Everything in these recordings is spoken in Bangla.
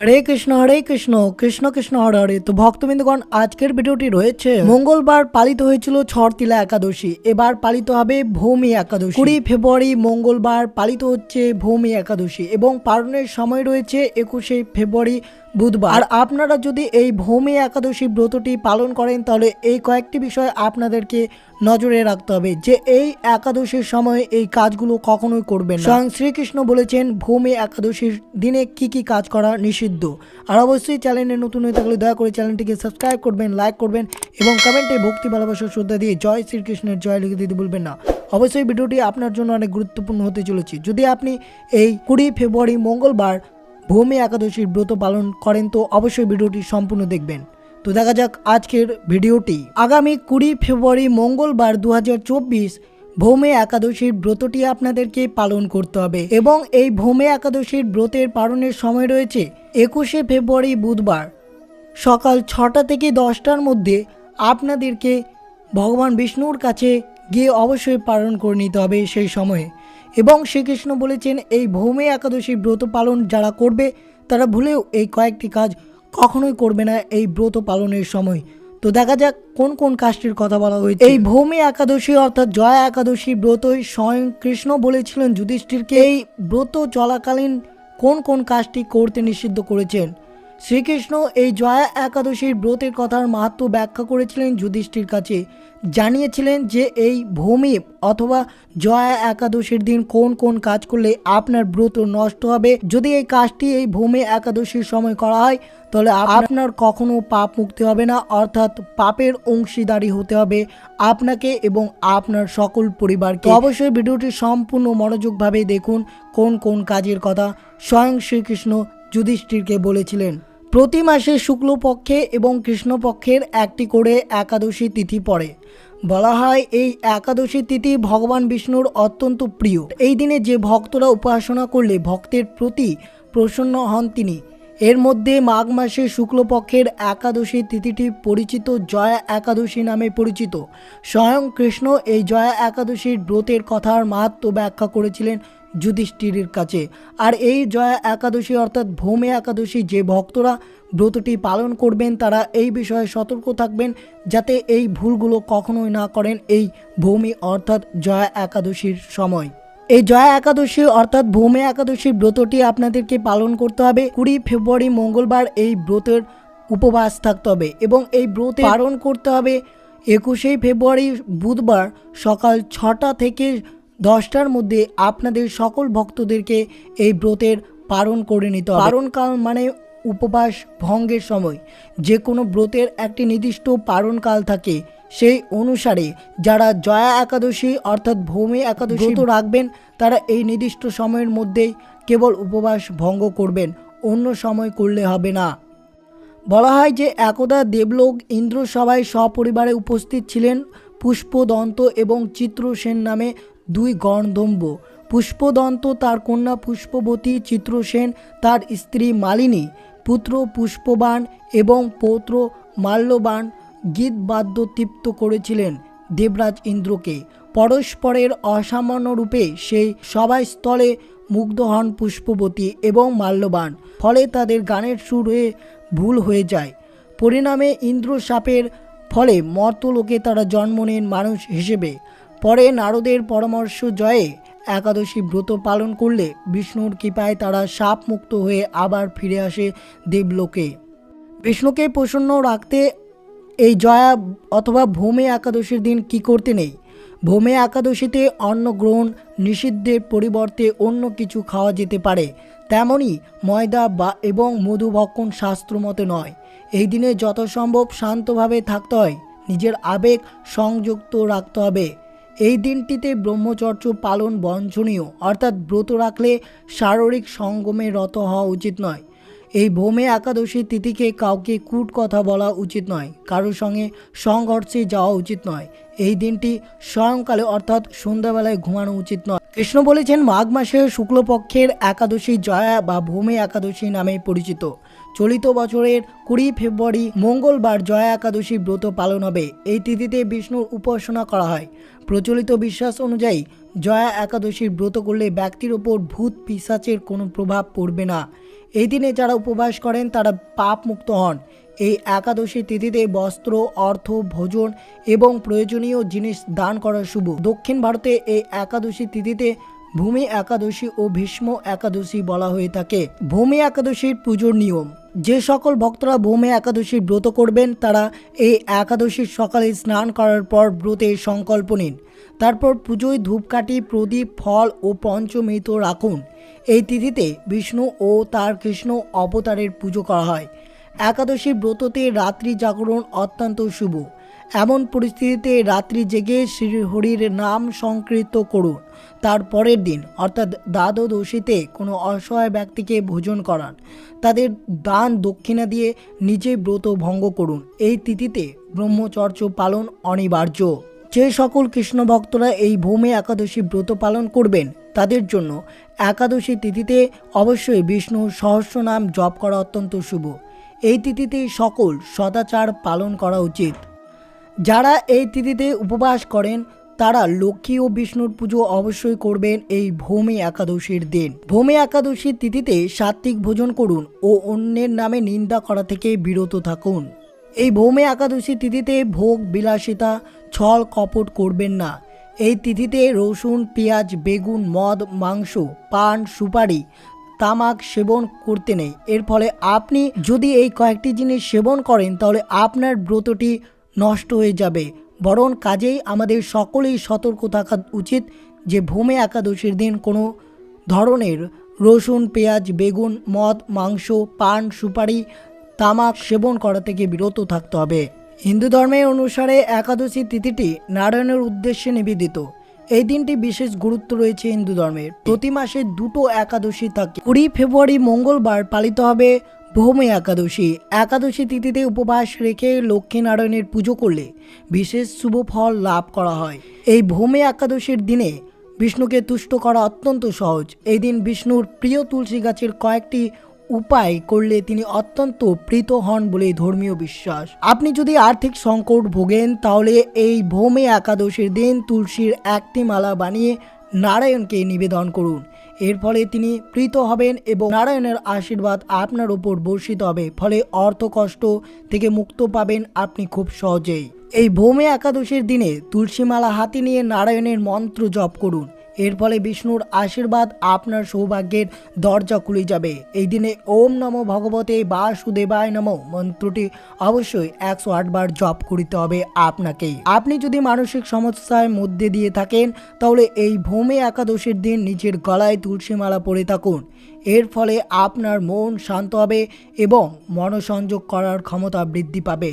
হরে কৃষ্ণ হরে কৃষ্ণ কৃষ্ণ কৃষ্ণ, হরে হরে। তো ভক্তবৃন্দগণ, আজকের ভিডিওটি রয়েছে। মঙ্গলবার পালিত হয়েছিল ছড়তিলা একাদশী। এবার পালিত হবে ভূমি একাদশী। কুড়ি ফেব্রুয়ারি মঙ্গলবার পালিত হচ্ছে ভূমি একাদশী এবং পালনের সময় রয়েছে একুশে ফেব্রুয়ারি বুধবার। আর আপনারা যদি এই ভৌমি একাদশী ব্রতটি পালন করেন তাহলে এই কয়েকটি বিষয় আপনাদেরকে নজরে রাখতে হবে যে এই একাদশীর সময় এই কাজগুলো কখনোই করবেন না। স্বয়ং শ্রীকৃষ্ণ বলেছেন ভৌমি একাদশীর দিনে কি কি কাজ করা নিষিদ্ধ। আর অবশ্যই চ্যানেলে নতুন হয়ে থাকলে দয়া করে চ্যানেলটিকে সাবস্ক্রাইব করবেন লাইক করবেন এবং কমেন্টে ভক্তি ভালোবাসা শ্রদ্ধা দিয়ে জয় শ্রীকৃষ্ণের জয় লিখে দিতে বলবেন না। অবশ্যই ভিডিওটি আপনার জন্য অনেক গুরুত্বপূর্ণ হতে চলেছে। যদি আপনি এই কুড়ি ফেব্রুয়ারি মঙ্গলবার ভূমি একাদশীর ব্রত পালন করেন তো অবশ্যই ভিডিওটি সম্পূর্ণ দেখবেন। তো দেখা যাক আজকের ভিডিওটি। আগামী কুড়ি ফেব্রুয়ারি মঙ্গলবার দু ভৌমে একাদশীর ব্রতটি আপনাদেরকে পালন করতে হবে এবং এই ভৌমে একাদশীর ব্রতের পালনের সময় রয়েছে একুশে ফেব্রুয়ারি বুধবার। সকাল ছটা থেকে দশটার মধ্যে আপনাদেরকে ভগবান বিষ্ণুর কাছে গিয়ে অবশ্যই পালন করে নিতে হবে সেই সময়ে। এবং শ্রীকৃষ্ণ বলেছেন, এই ভৌমে একাদশী ব্রত পালন যারা করবে, তারা ভুলেও এই কয়েকটি কাজ কখনোই করবে না এই ব্রত পালনের সময়। তো দেখা যাক কোন কোন কাজটির কথা বলা হয়েছে। এই ভৌমি একাদশী অর্থাৎ জয়া একাদশী ব্রতই স্বয়ং কৃষ্ণ বলেছিলেন যুধিষ্ঠিরকে। এই ব্রত চলাকালীন কোন কোন কাজটি করতে নিষিদ্ধ করেছেন? শ্রীকৃষ্ণ এই জয়া একাদশীর ব্রতের কথার মাহাত্ম ব্যাখ্যা করেছিলেন যুধিষ্ঠির কাছে। জানিয়েছিলেন যে এই ভূমি অথবা জয়া একাদশীর দিন কোন কোন কাজ করলে আপনার ব্রত নষ্ট হবে। যদি এই কাজটি এই ভূমি একাদশীর সময় করা হয়, তাহলে আপনার কখনো পাপ মুক্তি হবে না, অর্থাৎ পাপের অংশীদারি হতে হবে আপনাকে এবং আপনার সকল পরিবারকে। অবশ্যই ভিডিওটি সম্পূর্ণ মনোযোগভাবে দেখুন কোন কোন কাজের কথা। স্বয়ং শ্রীকৃষ্ণ যুধিষ্ঠিরকে বলেছিলেন, প্রতি মাসে শুক্লপক্ষে এবং কৃষ্ণপক্ষের একটি করে একাদশী তিথি পড়ে। বলা হয় এই একাদশী তিথি ভগবান বিষ্ণুর অত্যন্ত প্রিয়। এই দিনে যে ভক্তরা উপাসনা করলে ভক্তের প্রতি প্রসন্ন হন তিনি। এর মধ্যে মাঘ মাসে শুক্লপক্ষের একাদশী তিথিটি পরিচিত জয়া একাদশী নামে পরিচিত। স্বয়ং কৃষ্ণ এই জয়া একাদশীর ব্রতের কথার মাহাত্ম ব্যাখ্যা করেছিলেন যুধিষ্ঠিরের কাছে। আর এই জয়া একাদশী অর্থাৎ ভৌমে একাদশী যে ভক্তরা ব্রতটি পালন করবেন, তারা এই বিষয়ে সতর্ক থাকবেন যাতে এই ভুলগুলো কখনোই না করেন এই ভৌমি অর্থাৎ জয়া একাদশীর সময়। এই জয়া একাদশী অর্থাৎ ভৌমে একাদশীর ব্রতটি আপনাদেরকে পালন করতে হবে। কুড়ি ফেব্রুয়ারি মঙ্গলবার এই ব্রতের উপবাস থাকতে হবে এবং এই ব্রতে পালন করতে হবে একুশেই ফেব্রুয়ারি বুধবার সকাল ছটা থেকে দশটার মধ্যে আপনাদের সকল ভক্তদেরকে এই ব্রতের পালন করে নিতে হবে। পালনকাল মানে উপবাস ভঙ্গের সময়। যে কোনো ব্রতের একটি নির্দিষ্ট পালনকাল থাকে সেই অনুসারে যারা জয়া একাদশী অর্থাৎ ভৌমি একাদশী ব্রত রাখবেন তারা এই নির্দিষ্ট সময়ের মধ্যেই কেবল উপবাস ভঙ্গ করবেন অন্য সময় করলে হবে না। বলা হয় যে একদা দেবলোক ইন্দ্র সভায় সপরিবারে উপস্থিত ছিলেন পুষ্পদন্ত এবং চিত্রসেন নামে দুই গণদম্ব। পুষ্পদন্ত তার কন্যা পুষ্পবতী চিত্রসেন তার স্ত্রী মালিনী, পুত্র পুষ্পবান এবং পৌত্র মাল্যবান গীতবাদ্য তৃপ্ত করেছিলেন দেবরাজ ইন্দ্রকে। পরস্পরের অসামান্য রূপে সেই সবাই স্থলে মুগ্ধ হন পুষ্পবতী এবং মাল্যবান। ফলে তাদের গানের সুর হয়ে ভুল হয়ে যায়। পরিণামে ইন্দ্র সাপের ফলে মর্তলোকে তারা জন্ম নেন মানুষ হিসেবে। পরে নারদের পরামর্শ জয়ে একাদশী ব্রত পালন করলে বিষ্ণুর কৃপায় তারা সাপ মুক্ত হয়ে আবার ফিরে আসে দেবলোকে। বিষ্ণুকে প্রসন্ন রাখতে এই জয়া অথবা ভৌমে একাদশীর দিন কি করতে নেই? ভৌমে একাদশীতে অন্ন গ্রহণ নিষিদ্ধের পরিবর্তে অন্য কিছু খাওয়া যেতে পারে। তেমনই ময়দা বা এবং মধু ভক্ষণ শাস্ত্রমতে নয়। এই দিনে যত সম্ভব শান্তভাবে থাকতে হয়। নিজের আবেগ সংযুক্ত রাখতে হবে। এই দিনটিতে ব্রহ্মচর্য পালন বঞ্চনীয় অর্থাৎ ব্রত রাখলে শারীরিক সঙ্গমে রত হওয়া উচিত নয়। এই ভৌমে একাদশী তিথিকে কাউকে কূট কথা বলা উচিত নয় কারোর সঙ্গে সংঘর্ষে যাওয়া উচিত নয়। এই দিনটি স্বয়ংকালে অর্থাৎ সন্ধ্যাবেলায় ঘুমানো উচিত নয়। কৃষ্ণ বলেছেন, মাঘ মাসে শুক্লপক্ষের একাদশী জয়া বা ভৌমে একাদশী নামে পরিচিত। চলিত বছরের কুড়ি ফেব্রুয়ারি, মঙ্গলবার জয়া একাদশী ব্রত পালন হবে। এই তিথিতে বিষ্ণুর উপাসনা করা হয়। প্রচলিত বিশ্বাস অনুযায়ী, জয়া একাদশীর ব্রত করলে ব্যক্তির ওপর ভূত পিসাচের কোনো প্রভাব পড়বে না। এই দিনে যারা উপবাস করেন, তারা পাপ মুক্ত হন। এই একাদশী তিথিতে বস্ত্র, অর্থ, ভোজন এবং প্রয়োজনীয় জিনিস দান করা শুভ। দক্ষিণ ভারতে এই একাদশী তিথিতে ভূমি একাদশী ও ভীষ্ম একাদশী বলা হয়ে থাকে। ভূমি একাদশীর পুজোর নিয়ম। যে সকল ভক্তরা ভূমে একাদশীর ব্রত করবেন, তারা এই একাদশীর সকালে স্নান করার পর ব্রতের সংকল্প নিন। তারপর পুজোয় ধূপকাঠি, প্রদীপ, ফল ও পঞ্চমৃত রাখুন। এই তিথিতে বিষ্ণু ও তার কৃষ্ণ অবতারের পুজো করা হয়। একাদশী ব্রততে রাত্রি জাগরণ অত্যন্ত শুভ। এমন পরিস্থিতিতে রাত্রি জেগে শ্রীহরির নাম সংকৃত করুন। তার পরের দিন, অর্থাৎ দ্বাদশীতে, কোনো অসহায় ব্যক্তিকে ভোজন করান। তাদের দান দক্ষিণা দিয়ে নিজে ব্রত ভঙ্গ করুন। এই তিথিতে ব্রহ্মচর্য পালন অনিবার্য। যে সকল কৃষ্ণ ভক্তরা এই ভূমি একাদশী ব্রত পালন করবেন, তাদের জন্য একাদশী তিথিতে অবশ্যই বিষ্ণুর সহস্র নাম জপ করা অত্যন্ত শুভ। এই তিথিতে সকল সদাচার পালন করা উচিত। যারা এই তিথিতে উপবাস করেন, তারা লক্ষ্মী ও বিষ্ণুর পুজো অবশ্যই করবেন এই ভূমি একাদশীর দিন। ভূমি একাদশীর তিথিতে সাত্ত্বিক ভোজন করুন ও অন্যের নামে নিন্দা করা থেকে বিরত থাকুন। এই ভৌমে একাদশী তিথিতে ভোগ, বিলাসিতা, ছল, কপট করবেন না। এই তিথিতে রসুন, পেঁয়াজ, বেগুন, মদ, মাংস, পান, সুপারি, তামাক সেবন করতে নেই। এর ফলে আপনি যদি এই কয়েকটি জিনিস সেবন করেন, তাহলে আপনার ব্রতটি নষ্ট হয়ে যাবে। বরং কাজেই আমাদের সকলেই সতর্ক থাকা উচিত যে ভূমে একাদশীর দিন কোনো ধরনের রসুন, পেঁয়াজ, বেগুন, মদ, মাংস, পান, সুপারি, তামাক সেবন করা থেকে বিরত থাকতে হবে। হিন্দু ধর্মের অনুসারে একাদশী তিথিটি নারায়ণের উদ্দেশ্যে নিবেদিত। এই দিনটি বিশেষ গুরুত্ব রয়েছে হিন্দু ধর্মের। প্রতি মাসে দুটো একাদশী থাকে। কুড়ি ফেব্রুয়ারি মঙ্গলবার পালিত হবে ভৌমি একাদশী। একাদশী তিথিতে উপবাস রেখে লক্ষ্মীনারায়ণের পুজো করলে বিশেষ শুভ ফল লাভ করা হয়। এই ভৌমি একাদশীর দিনে বিষ্ণুকে তুষ্ট করা অত্যন্ত সহজ। এই দিন বিষ্ণুর প্রিয় তুলসী গাছের কয়েকটি উপায় করলে তিনি অত্যন্ত প্রীত হন বলে ধর্মীয় বিশ্বাস। আপনি যদি আর্থিক সংকট ভোগেন, তাহলে এই ভৌমে একাদশীর দিন তুলসীর একটি মালা বানিয়ে নারায়ণকে নিবেদন করুন। এর ফলে তিনি প্রীত হবেন এবং নারায়ণের আশীর্বাদ আপনার উপর বর্ষিত হবে। ফলে অর্থ কষ্ট থেকে মুক্ত পাবেন আপনি খুব সহজেই। এই ভৌমে একাদশীর দিনে তুলসীমালা হাতে নিয়ে নারায়ণের মন্ত্র জপ করুন। এর ফলে বিষ্ণুর আশীর্বাদ আপনার সৌভাগ্যের দরজা খুলে যাবে। এই দিনে ওম নমো ভগবতে বাসুদেবায় নমো। মন্ত্রটি অবশ্যই একশো বার জপ করিতে হবে আপনাকেই। আপনি যদি মানসিক সমস্যার মধ্যে দিয়ে থাকেন, তাহলে এই ভূমি একাদশীর দিন নিজের গলায় তুলসীমালা পরে থাকুন। এর ফলে আপনার মন শান্ত হবে এবং মনসংযোগ করার ক্ষমতা বৃদ্ধি পাবে।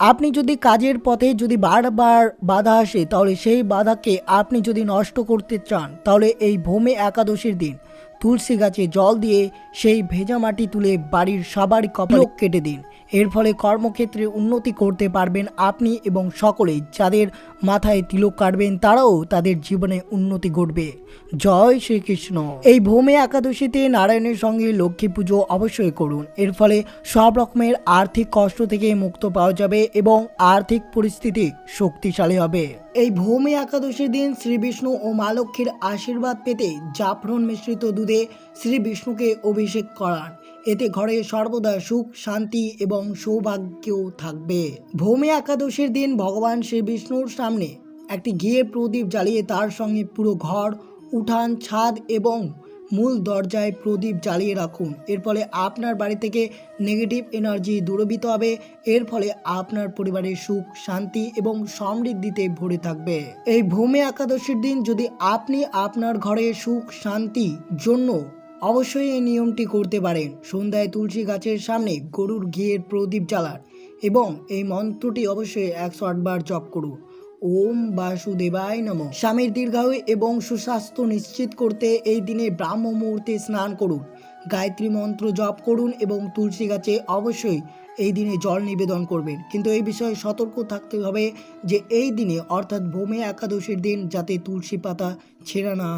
আপনি যদি কাজের পথে যদি বারবার বাধা আসে তাহলে সেই বাধাকে আপনি যদি নষ্ট করতে চান তাহলে এই ভূমি একাদশীর দিন। তুলসী গাছে জল দিয়ে সেই ভেজা মাটি তুলে বাড়ির সবার কপাল কেটে দিন। এর ফলে কর্মক্ষেত্রে উন্নতি করতে পারবেন আপনি এবং সকলেই। যাদের মাথায় তিলক কাটবেন, তারাও তাদের জীবনে উন্নতি ঘটবে। জয় শ্রীকৃষ্ণ। এই ভূমি একাদশীতে নারায়ণের সঙ্গে লক্ষ্মী পুজো অবশ্যই করুন। এর ফলে সব রকমের আর্থিক কষ্ট থেকে মুক্ত পাওয়া যাবে এবং আর্থিক পরিস্থিতি শক্তিশালী হবে। এই ভূমি একাদশীর দিন শ্রী বিষ্ণু ও মা লক্ষ্মীর আশীর্বাদ পেতে জাফরন মিশ্রিত দুধে শ্রী বিষ্ণুকে অভিষেক করান। এতে ঘরে সর্বদা সুখ, শান্তি এবং সৌভাগ্য থাকবে। ভূমি একাদশীর দিন ভগবান শ্রী বিষ্ণুর সামনে একটি ঘিয়ের প্রদীপ জ্বালিয়ে তার সঙ্গে পুরো ঘর, উঠান, ছাদ এবং মূল দরজায় প্রদীপ জ্বালিয়ে রাখুন। এর ফলে আপনার বাড়ি থেকে নেগেটিভ এনার্জি দূরবিত হবে। এর ফলে আপনার পরিবারের সুখ, শান্তি এবং সমৃদ্ধিতে ভরে থাকবে। এই ভূমি একাদশীর দিন যদি আপনি আপনার ঘরে সুখ শান্তি জন্য অবশ্যই এই নিয়মটি করতে পারেন। সন্ধ্যায় তুলসী গাছের সামনে গরুর ঘিয়ের প্রদীপ জ্বালান এবং এই মন্ত্রটি অবশ্যই একশো আটবার জপ করুন। ওম বাসুদেবায় নম। স্বামীর দীর্ঘায়ু এবং সুস্বাস্থ্য নিশ্চিত করতে এই দিনে ব্রাহ্ম মুহূর্তে স্নান করুন। গায়ত্রী মন্ত্র জপ করুন এবং তুলসী গাছে অবশ্যই এই দিনে জল নিবেদন করবেন। কিন্তু এই বিষয়ে সতর্ক থাকতে হবে যে এই দিনে অর্থাৎ ভূমি একাদশীর দিন যাতে তুলসী পাতা ছেঁড়া না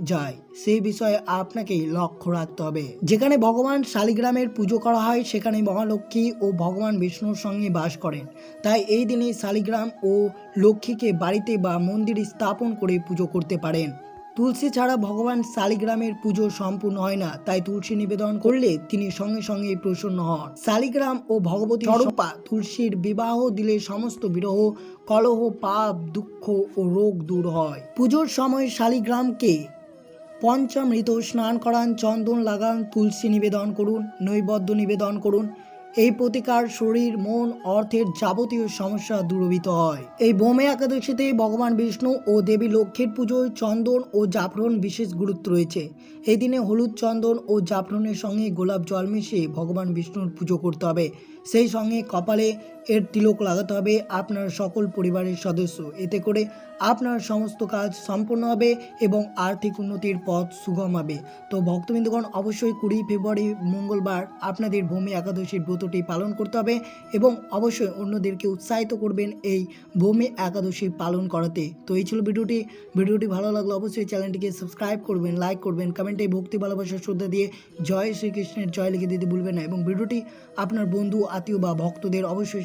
যায় সেই বিষয়ে আপনাকে লক্ষ্য রাখতে হবে। যেখানে ভগবান শালিগ্রামের পুজো করা হয় সেখানে মহালক্ষ্মী ও ভগবান বিষ্ণুর সঙ্গে বাস করেন। তাই এই দিনে শালিগ্রাম ও লক্ষ্মীকে বাড়িতে বা মন্দিরে স্থাপন করে পুজো করতে পারেন। তুলসী ছাড়া ভগবান শালিগ্রামের পুজো সম্পূর্ণ হয় না তাই তুলসী নিবেদন করলে তিনি সঙ্গে সঙ্গে প্রসন্ন হন। শালিগ্রাম ও ভগবতী স্বরূপা। তুলসীর বিবাহ দিলে সমস্ত বিরহ কলহ পাপ দুঃখ ও রোগ দূর হয়। পুজোর সময় শালিগ্রামকে পঞ্চামৃত স্নান করান, চন্দন লাগান, তুলসী নিবেদন করুন, নৈবদ্য নিবেদন করুন। এই প্রতিকার শরীর, মন, অর্থের যাবতীয় সমস্যা দূরীভূত হয়। এই বোমে একাদশীতে ভগবান বিষ্ণু ও দেবী লক্ষ্মীর পুজোয় চন্দন ও জাফরন বিশেষ গুরুত্ব রয়েছে। এই দিনে হলুদ চন্দন ও জাফরনের সঙ্গে গোলাপ জল মিশিয়ে ভগবান বিষ্ণুর পুজো করতে হবে। সেই সঙ্গে কপালে এর তিলক লাগাতে হবে আপনার সকল পরিবারের সদস্য। এতে করে আপনার সমস্ত কাজ সম্পূর্ণ হবে এবং আর্থিক উন্নতির পথ সুগম হবে। তো ভক্তবৃন্দগণ, অবশ্যই কুড়ি ফেব্রুয়ারি মঙ্গলবার আপনাদের ভূমি একাদশীর ব্রতটি পালন করতে হবে এবং অবশ্যই অন্যদেরকে উৎসাহিত করবেন এই ভূমি একাদশী পালন করাতে। তো এই ছিল ভিডিওটি। ভিডিওটি ভালো লাগলে অবশ্যই চ্যানেলটিকে সাবস্ক্রাইব করবেন, লাইক করবেন, কমেন্টে ভক্তি, ভালোবাসা, শ্রদ্ধা দিয়ে জয় শ্রীকৃষ্ণের জয় লিখে দিতে ভুলবেন না এবং ভিডিওটি আপনার বন্ধু, আত্মীয় বা ভক্তদের অবশ্যই